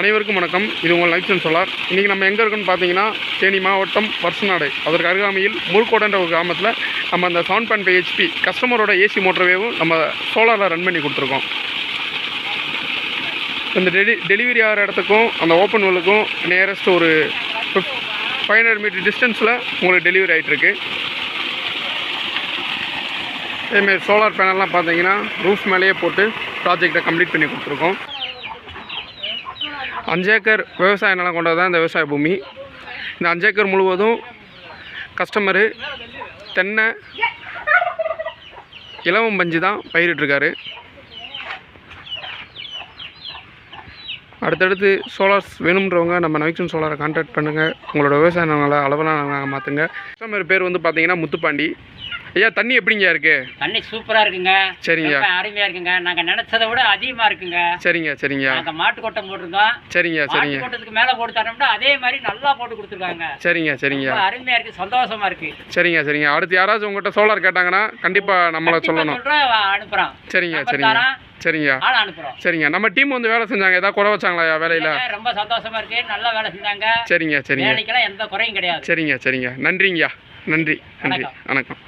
அனைவருக்கும் வணக்கம். இது உங்கள் லைஃப் சொல்லார் சோலார் இன்றைக்கி நம்ம எங்கே இருக்குன்னு பார்த்தீங்கன்னா தேனி மாவட்டம் வருஷநாடு அதற்கு அருகாமையில் முழுக்கோடன்ற ஒரு கிராமத்தில் நம்ம அந்த செவன் பாயிண்ட் ஃபைவ் ஹெச்பி கஸ்டமரோட ஏசி மோட்டர்வேவும் நம்ம சோலாரில் ரன் பண்ணி கொடுத்துருக்கோம். இந்த டெலி டெலிவரி ஆகிற இடத்துக்கும் அந்த ஓப்பன் வெல்லுக்கும் நியரஸ்ட் ஒரு ஃபைவ் ஹண்ட்ரட் மீட்டர் டிஸ்டன்ஸில் உங்களுக்கு டெலிவரி ஆகிட்டுருக்கு அதேமாரி சோலார் பேனல்லாம் பார்த்தீங்கன்னா ரூஃப் மேலேயே போட்டு ப்ராஜெக்டை கம்ப்ளீட் பண்ணி கொடுத்துருக்கோம். அஞ்சு ஏக்கர் விவசாய நிலம் கொண்டது தான் இந்த விவசாய பூமி. இந்த அஞ்சு ஏக்கர் முழுவதும் கஸ்டமரு தென்னை இலவம் பஞ்சு தான் பயிரிட்டிருக்காரு. அடுத்தடுத்து சோலார்ஸ் வேணுன்றவங்க நம்ம நவிக்ஷன் சோலாரை கான்டாக்ட் பண்ணுங்கள் உங்களோட விவசாய நிலங்களை அளவெல்லாம் மாற்றுங்க கஸ்டமர் பேர் வந்து பார்த்தீங்கன்னா முத்துப்பாண்டி. ஐயா தண்ணி எப்படிங்க இருக்குது தண்ணி சூப்பரா இருக்குங்க. சரிங்க. அருமையா இருக்குங்க. நாங்க நினைச்சதை விட அதிகமா இருக்குங்க. சரிங்க சரிங்க. நாங்க மாட்டு கொட்டை போட்டிருக்கோம். சரிங்க சரிங்க. கொட்டத்துக்கு மேல போட்டு தரோம்னா அதே மாதிரி நல்லா போட்டு கொடுத்துருக்காங்க. சரிங்க சரிங்க. அருமையா இருக்கு சந்தோஷமா இருக்கு. சரிங்க சரிங்க. அடுத்து யாராச்சும் உங்கள்கிட்ட சோலார் கேட்டாங்கன்னா கண்டிப்பாக நம்மளை கண்டிப்பா சொல்லணும். அனுப்புறோம். சரிங்க சரிங்க. சரிங்க. சரிங்க. நம்ம டீம் வந்து வேலை செஞ்சாங்க. ஏதாவது குறை வச்சாங்களா வேலையில்? ரொம்ப சந்தோஷமா இருக்கு. நல்லா வேலை செஞ்சாங்க. சரிங்க சரிங்க. எந்த குறையும் கிடையாது. சரிங்க சரிங்க. நன்றிங்கய்யா. நன்றி நன்றி. வணக்கம்.